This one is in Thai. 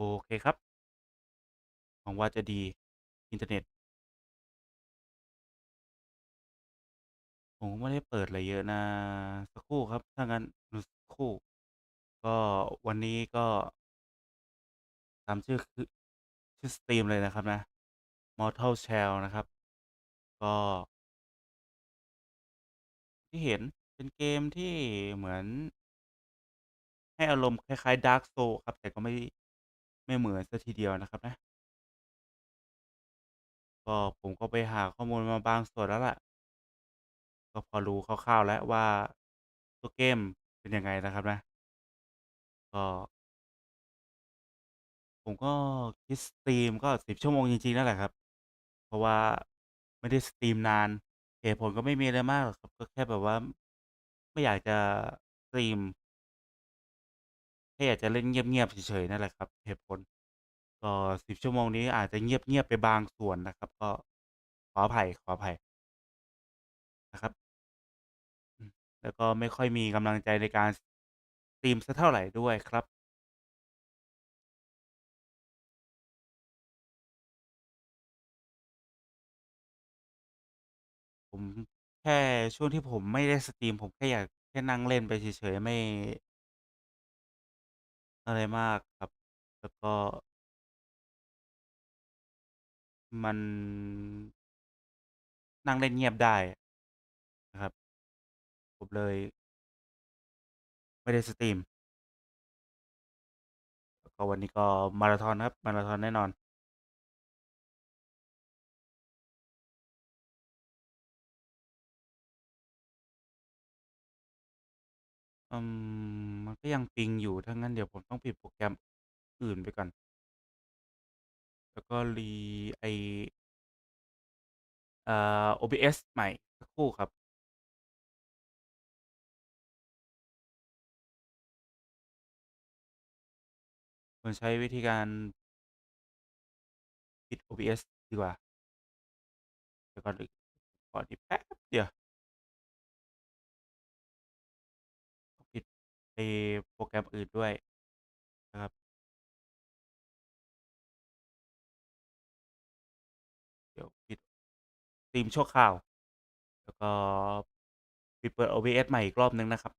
โอเคครับ หวังว่าจะดีอินเทอร์เน็ต ผมไม่ได้เปิดอะไรเยอะนะ สักครู่ครับ ถ้างั้นสักครู่ ก็วันนี้ก็ตามชื่อคือชื่อสตรีมเลยนะครับนะ Mortal Shell นะครับ ก็ ที่เห็นเป็นเกมที่เหมือน ให้อารมณ์คล้ายๆ Dark Soul ครับ แต่ก็ไม่ ไม่เหมือนเสียทีเดียวนะครับนะ ก็ผมก็ไปหาข้อมูลมาบางส่วนแล้วแหละก็พอรู้คร่าวๆแล้วว่าตัวเกมเป็นยังไงนะครับนะ ก็ ผมก็คิดสตรีมก็10ชั่วโมงจริงๆนั่นแหละครับ เพราะว่าไม่ได้สตรีมนานเหตุผลก็ไม่มีอะไรมากหรอกครับ ก็แค่แบบว่า ไม่อยากจะสตรีม ค่อยากจะเล่นเงียบๆเฉยๆนั่นแหละครับเหตุผลก็10ชั่วโมงนี้อาจจะเงียบๆไปบางส่วนนะครับ ก็ขออภัยขออภัยนะครับ แล้วก็ไม่ค่อยมีกำลังใจในการสตรีมสักเท่าไหร่ด้วยครับผมแค่ช่วงที่ผมไม่ได้สตรีม ผมแค่อยากแค่นั่งเล่นไปเฉยๆไม่ อะไรมากครับ แล้วก็ มัน นั่งเล่นเงียบได้นะครับ ผมเลย ไม่ได้สตรีมแล้วก็วันนี้ก็มาราธอนครับ มาราธอนแน่นอน อืม มันก็ยังปิงอยู่ ถ้างั้นเดี๋ยวผมต้องปิดโปรแกรมอื่นไปก่อน แล้วก็ re ไอ้อ่า OBS ใหม่ สักครู่ครับ ควรใช้วิธีการ ปิด OBS ดีกว่า เดี๋ยวก่อนอึขออีกแป๊บเดียว โปรแกรมอื่นด้วยนะครับ เดี๋ยวปิดสตรีมชั่วคราว แล้วก็ปิดเปิด OBS ใหม่อีกรอบหนึ่งนะครับ